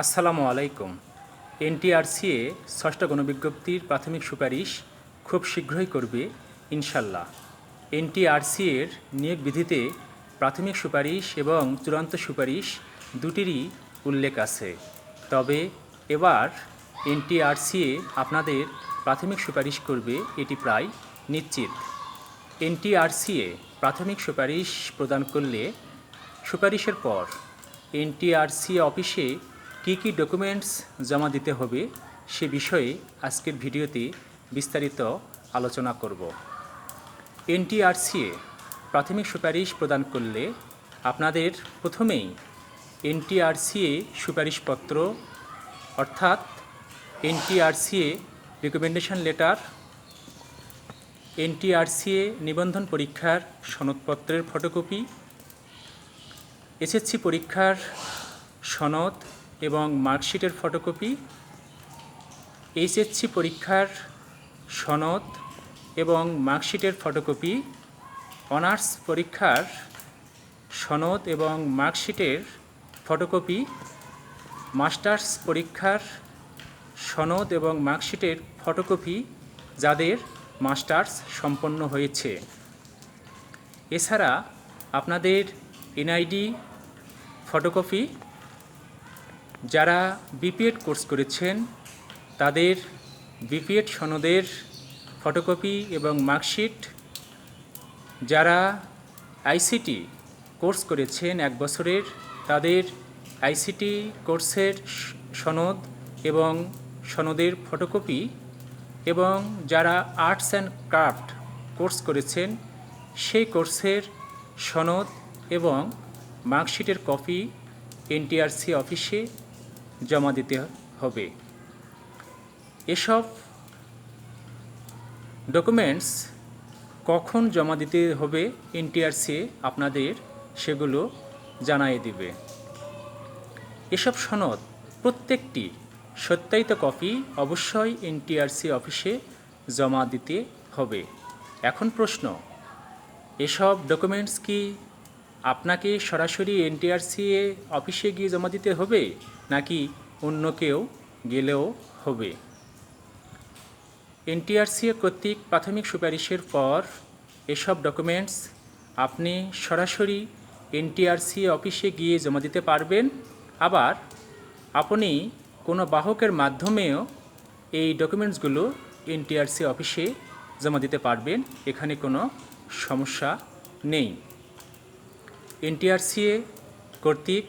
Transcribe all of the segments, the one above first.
আসসালামু আলাইকুম। এনটিআরসিএ ষষ্ঠ গণবিজ্ঞপ্তির প্রাথমিক সুপারিশ খুব শীঘ্রই করবে, ইনশাল্লাহ। এনটিআরসিএর নিয়োগ বিধিতে প্রাথমিক সুপারিশ এবং চূড়ান্ত সুপারিশ দুটিরই উল্লেখ আছে। তবে এবার এনটিআরসিএ আপনাদের প্রাথমিক সুপারিশ করবে, এটি প্রায় নিশ্চিত। এনটিআরসিএ প্রাথমিক সুপারিশ প্রদান করলে সুপারিশের পর এনটিআরসি অফিসে কী কী ডকুমেন্টস জমা দিতে হবে সে বিষয়ে আজকের ভিডিওতে বিস্তারিত আলোচনা করব। এনটিআরসিএ প্রাথমিক সুপারিশ প্রদান করলে আপনাদের প্রথমেই এনটিআরসিএ সুপারিশপত্র, অর্থাৎ এনটিআরসিএ রিকমেন্ডেশন লেটার এনটিআরসিএ নিবন্ধন পরীক্ষার সনদপত্রের ফটোকপি এসএসসি পরীক্ষার সনদ এবং মার্কশিটের ফটোকপি, এইচএসসি পরীক্ষার সনদ এবং মার্কশিটের ফটোকপি, অনার্স পরীক্ষার সনদ এবং মার্কশিটের ফটোকপি, মাস্টার্স পরীক্ষার সনদ এবং মার্কশিটের ফটোকপি যাদের মাস্টার্স সম্পন্ন হয়েছে। এছাড়া আপনাদের এনআইডি, ফটোকপি যারা বিপিএড কোর্স করেছেন, তাদের বিপিএড সনদের ফটোকপি এবং মার্কশিট যারা আইসিটি কোর্স করেছেন এক বছরের, তাদের আইসিটি কোর্সের সনদ এবং সনদের ফটোকপি এবং যারা আর্টস অ্যান্ড ক্রাফট কোর্স করেছেন, সেই কোর্সের সনদ এবং মার্কশিটের কপি এনটিআরসি অফিসে জমা দিতে হবে। এসব ডকুমেন্টস কখন জমা দিতে হবে এনটিআরসি আপনাদের সেগুলো জানাই দিবে। এসব সনদ প্রত্যেকটি সত্যায়িত কপি অবশ্যই এনটিআরসি অফিসে জমা দিতে হবে। এখন প্রশ্ন, এসব ডকুমেন্টস কি আপনাকে সরাসরি এনটিআরসি অফিসে গিয়ে জমা দিতে হবে নাকি অন্য কেউ গেলেও হবে? এনটিআরসি কর্তৃক প্রাথমিক সুপারিশের পর এসব ডকুমেন্টস আপনি সরাসরি এনটিআরসি অফিসে গিয়ে জমা দিতে পারবেন। আবার আপনি কোনো বাহকের মাধ্যমেও এই ডকুমেন্টসগুলো এনটিআরসি অফিসে জমা দিতে পারবেন। এখানে কোনো সমস্যা নেই। এনটিআরসিএ কর্তৃক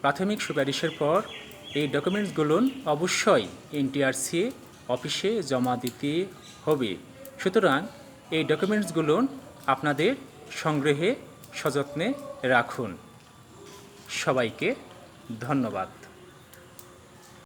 প্রাথমিক সুপারিশের পর এই ডকুমেন্টসগুলো অবশ্যই এনটিআরসিএ অফিসে জমা দিতে হবে। সুতরাং এই ডকুমেন্টসগুলো আপনাদের সংগ্রহে সযত্নে রাখুন। সবাইকে ধন্যবাদ।